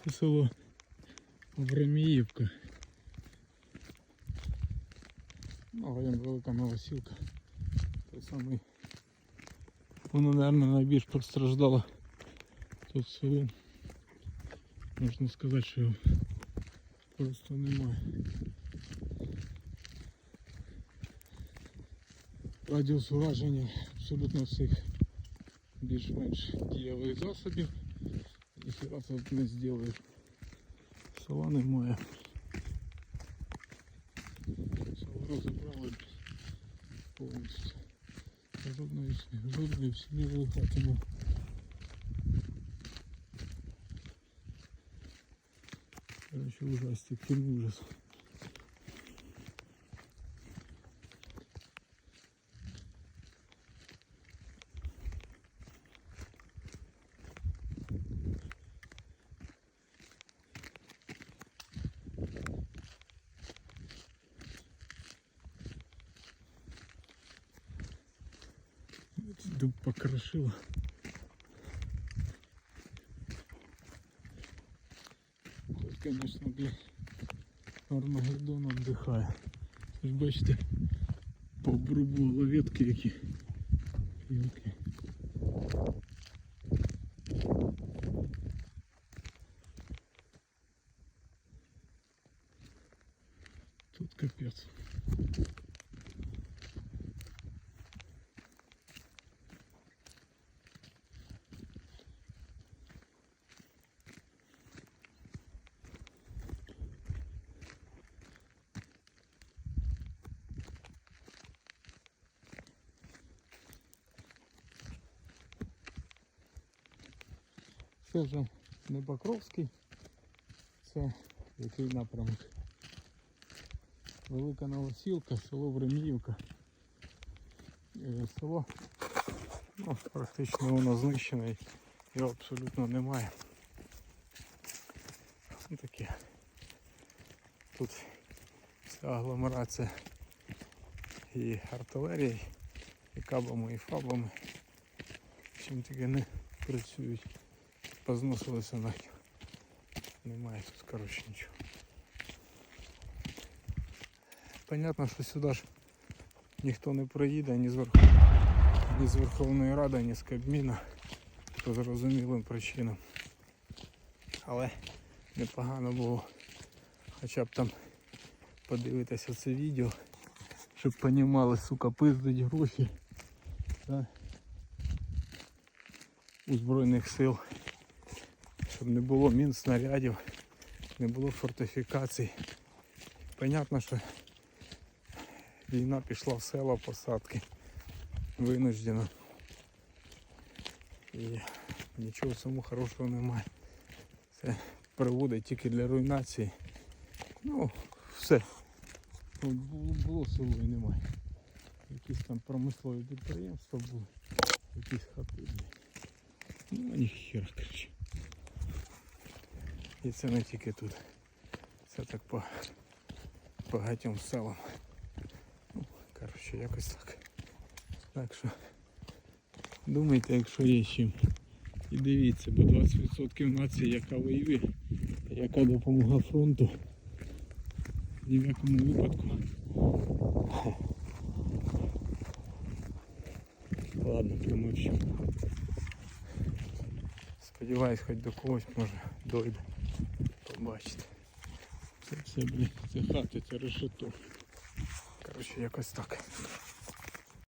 Це село Времіївка. Ну, район Велика Новосілка. Той самий. Воно, мабуть, найбільш постраждало тут село. Можна сказати, що його просто немає. Радіус ураження абсолютно всіх більш-менш дієвих засобів. Ніхіра тут не зробиш. Села немає. Село розібрали повністю. Жодної, жодної в селі хати немає. Короче, ужастик, фильм ужас. Дуб покрошило. Тут, конечно, блин, Армагеддон отдыхає. Ви ж бачите, пообрубувало ветки які. Гілки. Тут капець. Це вже не Покровський, це який напрямок. Велика Новосілка, село Времіївка. Е, Село ну, практично воно знищене, його абсолютно немає. Ну, таке. Тут вся агломерація і артилерії, і кабами, і фабами. Чим таки не працюють позносилися нахер. Немає тут коротше нічого. Понятно, що сюди ж ніхто не проїде ні з, Верх... ні з Верховної Ради, ні з Кабміна по зрозумілим причинам. Але непогано було хоча б там подивитися це відео, щоб понімали, сука, пиздить гроші да, у Збройних сил щоб не було мін снарядів, не було фортифікацій. Понятно, що війна пішла в села посадки винуждено. І нічого цьому хорошого немає. Це приводить тільки для руйнації. Ну, все. Було, було село і немає. Якісь там промислові підприємства були, якісь хати. Ну, ніхера, коротше. І це не тільки тут. Це так по багатьом селам. Ну, коротше, якось так. Так що думайте, якщо є чим. І дивіться, бо 20% нації, яка воює, яка допомогла фронту. Ні в якому випадку. Ладно, промовчу. Сподіваюсь, хоч до когось може дойде. Побачите. Це все, блін, це хати, це решето. Коротше, якось так.